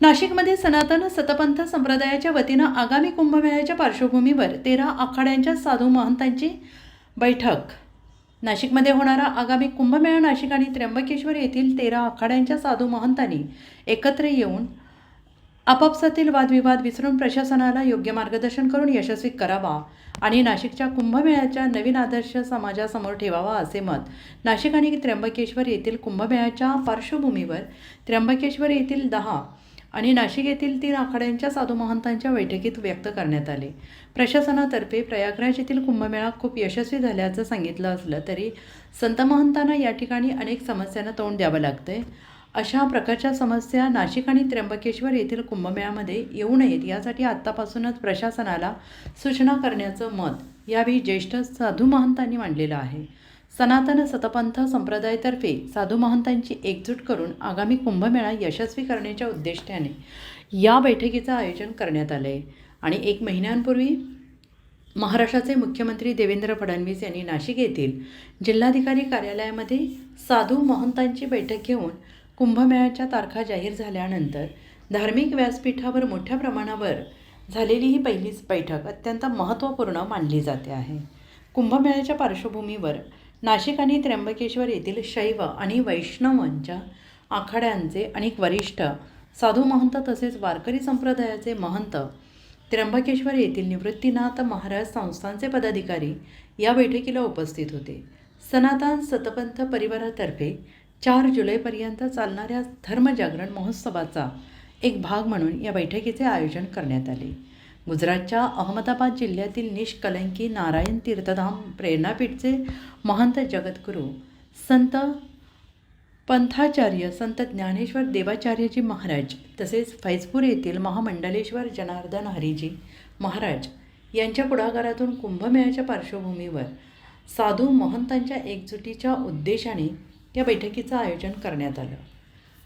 नाशिकमध्ये सनातन सतपंथ संप्रदायाच्या वतीनं आगामी कुंभमेळ्याच्या पार्श्वभूमीवर तेरा आखाड्यांच्या साधू महंतांची बैठक. नाशिकमध्ये होणारा आगामी कुंभमेळा नाशिक आणि त्र्यंबकेश्वर येथील तेरा आखाड्यांच्या साधू महंतांनी एकत्र येऊन आपापसातील वादविवाद विसरून प्रशासनाला योग्य मार्गदर्शन करून यशस्वी करावा आणि नाशिकच्या कुंभमेळ्याच्या नवीन आदर्श समाजासमोर ठेवावा असे मत नाशिक आणि त्र्यंबकेश्वर येथील कुंभमेळ्याच्या पार्श्वभूमीवर त्र्यंबकेश्वर येथील दहा आणि नाशिक येथील तीन आखाड्यांच्या साधू महंतांच्या बैठकीत व्यक्त करण्यात आले. प्रशासनातर्फे प्रयागराज येथील कुंभमेळा खूप यशस्वी झाल्याचं सांगितलं असलं तरी संत महंतांना या ठिकाणी अनेक समस्यांना तोंड द्यावं लागतंय. अशा प्रकारच्या समस्या नाशिक आणि त्र्यंबकेश्वर येथील कुंभमेळ्यामध्ये येऊ नयेत यासाठी आत्तापासूनच प्रशासनाला सूचना करण्याचं मत यावेळी ज्येष्ठ साधू महंतांनी मांडलेलं आहे. सनातन सतपंथ संप्रदायातर्फे साधू महंतांची एकजूट करून आगामी कुंभमेळा यशस्वी करण्याच्या उद्दिष्टाने या बैठकीचं आयोजन करण्यात आलं आहे आणि एक महिन्यांपूर्वी महाराष्ट्राचे मुख्यमंत्री देवेंद्र फडणवीस यांनी नाशिक येथील जिल्हाधिकारी कार्यालयामध्ये साधू महंतांची बैठक घेऊन कुंभमेळ्याच्या तारखा जाहीर झाल्यानंतर धार्मिक व्यासपीठावर मोठ्या प्रमाणावर झालेली ही पहिलीच बैठक अत्यंत महत्त्वपूर्ण मानली जाते आहे. कुंभमेळ्याच्या पार्श्वभूमीवर नाशिक आणि त्र्यंबकेश्वर येथील शैव आणि वैष्णवांच्या आखाड्यांचे अनेक वरिष्ठ साधू महंत तसेच वारकरी संप्रदायाचे महंत त्र्यंबकेश्वर येथील निवृत्तीनाथ महाराज संस्थानचे पदाधिकारी या बैठकीला उपस्थित होते. सनातन सतपंथ परिवारातर्फे चार जुलैपर्यंत चालणाऱ्या धर्मजागरण महोत्सवाचा एक भाग म्हणून या बैठकीचे आयोजन करण्यात आले. गुजरातच्या अहमदाबाद जिल्ह्यातील निष्कलंकी नारायण तीर्थधाम प्रेरणापीठचे महंत जगद्गुरू संत पंथाचार्य संत ज्ञानेश्वर देवाचार्यजी महाराज तसेच फैजपूर येथील महामंडलेश्वर जनार्दन हरीजी महाराज यांच्या पुढाकारातून कुंभमेळ्याच्या पार्श्वभूमीवर साधू महंतांच्या एकजुटीच्या उद्देशाने या बैठकीचं आयोजन करण्यात आलं.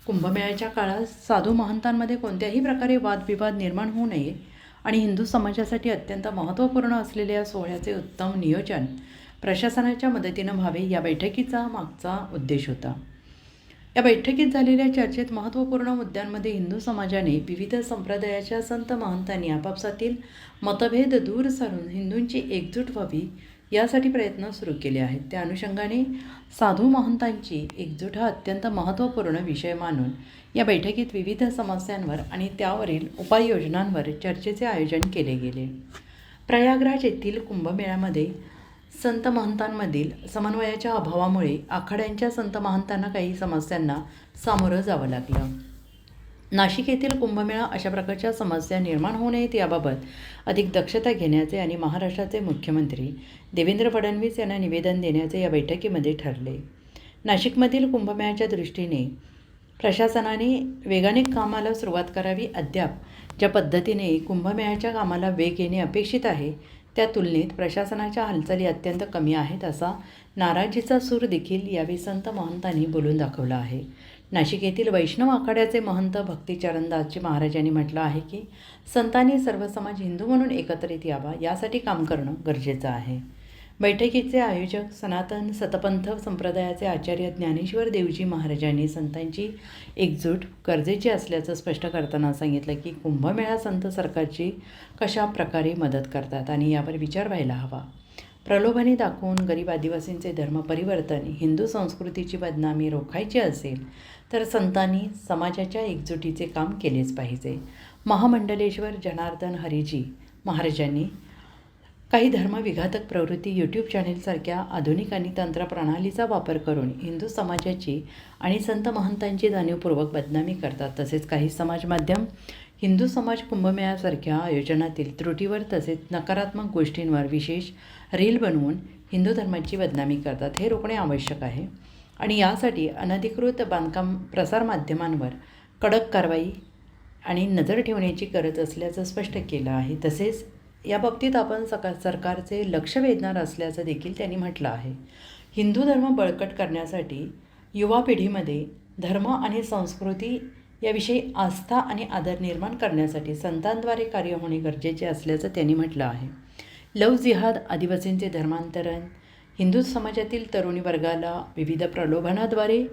कुंभमेळ्याच्या काळात साधू महंतांमध्ये कोणत्याही प्रकारे वादविवाद निर्माण होऊ नये आणि हिंदू समाजासाठी अत्यंत महत्त्वपूर्ण असलेल्या या सोहळ्याचे उत्तम नियोजन प्रशासनाच्या मदतीनं व्हावे या बैठकीचा मागचा उद्देश होता. या बैठकीत झालेल्या चर्चेत महत्त्वपूर्ण मुद्द्यांमध्ये हिंदू समाजाने विविध संप्रदायाच्या संत महंतांनी आपापसातील मतभेद दूर सारून हिंदूंची एकजूट व्हावी यासाठी प्रयत्न सुरू केले आहेत. त्या अनुषंगाने साधू महंतांची एकजूट हा अत्यंत महत्त्वपूर्ण विषय मानून या बैठकीत विविध समस्यांवर आणि त्यावरील उपाययोजनांवर चर्चेचे आयोजन केले गेले. प्रयागराज येथील कुंभमेळ्यामध्ये संत महंतांमधील समन्वयाच्या अभावामुळे आखाड्यांच्या संत महंतांना काही समस्यांना सामोरं जावं लागलं. नाशिक येथील कुंभमेळा अशा प्रकारच्या समस्या निर्माण होऊ नयेत याबाबत अधिक दक्षता घेण्याचे आणि महाराष्ट्राचे मुख्यमंत्री देवेंद्र फडणवीस यांना निवेदन देण्याचे या बैठकीमध्ये ठरले. नाशिकमधील कुंभमेळ्याच्या दृष्टीने प्रशासनाने वेगाने कामाला सुरुवात करावी अद्याप ज्या पद्धतीने कुंभमेळ्याच्या कामाला वेग येणे अपेक्षित आहे त्या तुलनेत प्रशासनाच्या हालचाली अत्यंत कमी आहेत असा नाराजीचा सूर देखील यावेळी संत महंतांनी बोलून दाखवला आहे. नाशिक येथील वैष्णव आखाड्याचे महंत भक्तिचरणदासजी महाराजांनी म्हटलं आहे की संतांनी सर्व समाज हिंदू म्हणून एकत्रित यावा यासाठी काम करणं गरजेचं आहे. बैठकीचे आयोजक सनातन सतपंथ संप्रदायाचे आचार्य ज्ञानेश्वर देवजी महाराजांनी संतांची एकजूट गरजेची असल्याचं स्पष्ट करताना सांगितलं की कुंभमेळा संत सरकारची कशा प्रकारे मदत करतात आणि यावर विचार व्हायला हवा. प्रलोभने दाखवून गरीब आदिवासींचे धर्म परिवर्तन हिंदू संस्कृतीची बदनामी रोखायची असेल तर संतांनी समाजाच्या एकजुटीचे काम केलेच पाहिजे. महामंडलेश्वर जनार्दन हरीजी महाराजांनी काही धर्मविघातक प्रवृत्ती यूट्यूब चॅनेलसारख्या आधुनिक आणि तंत्रप्रणालीचा वापर करून हिंदू समाजाची आणि संत महंतांची जाणीवपूर्वक बदनामी करतात तसेच काही समाज माध्यम हिंदू समाज कुंभमेळ्यासारख्या आयोजनातील त्रुटीवर तसेच नकारात्मक गोष्टींवर विशेष रील बनवून हिंदू धर्माची बदनामी करतात हे रोखणे आवश्यक आहे. आणि यासाठी अनधिकृत बांधकाम प्रसारमाध्यमांवर कडक कारवाई आणि नजर ठेवण्याची गरज असल्याचं स्पष्ट केलं आहे. तसेच याबाबतीत आपण सका सरकारचे लक्ष वेधणार असल्याचं देखील त्यांनी म्हटलं आहे. हिंदू धर्म बळकट करण्यासाठी युवा पिढीमध्ये धर्म आणि संस्कृती याविषयी आस्था आणि आदर निर्माण करण्यासाठी संतांद्वारे कार्य होणे गरजेचे असल्याचं त्यांनी म्हटलं आहे. लव जिहाद आदिवासींचे धर्मांतरण हिंदू समाजातील तरुणी वर्गाला विविध प्रलोभनाद्वारे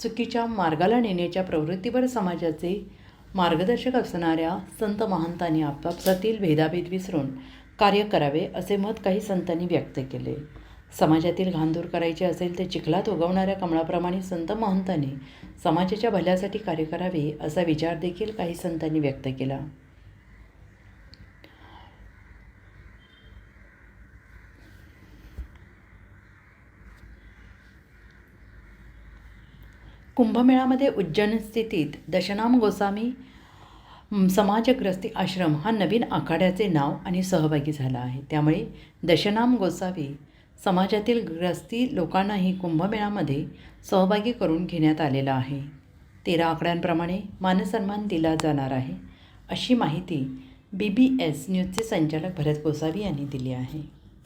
चुकीच्या मार्गाला नेण्याच्या प्रवृत्तीवर समाजाचे मार्गदर्शक असणाऱ्या संत महंतांनी आपापसातील भेदाभेद विसरून कार्य करावे असे मत काही संतांनी व्यक्त केले. समाजातील घाण दूर करायची असेल तर चिखलात उगवणाऱ्या कमळाप्रमाणे संत महंतांनी समाजाच्या भल्यासाठी कार्य करावे असा विचार देखील काही संतांनी व्यक्त केला. कुंभमेळामध्ये उज्जैन स्थितीत दशनाम गोसामी समाजग्रस्ती आश्रम हा नवीन आखाड्याचे नाव आणि सहभागी झाला आहे. त्यामुळे दशनाम गोसावी समाजातील ग्रस्ती लोकांनाही कुंभमेळामध्ये सहभागी करून घेण्यात आलेला आहे. तेरा आकड्यांप्रमाणे मानसन्मान दिला जाणार आहे अशी माहिती बी बी एस न्यूजचे संचालक भरत गोसावी यांनी दिली आहे.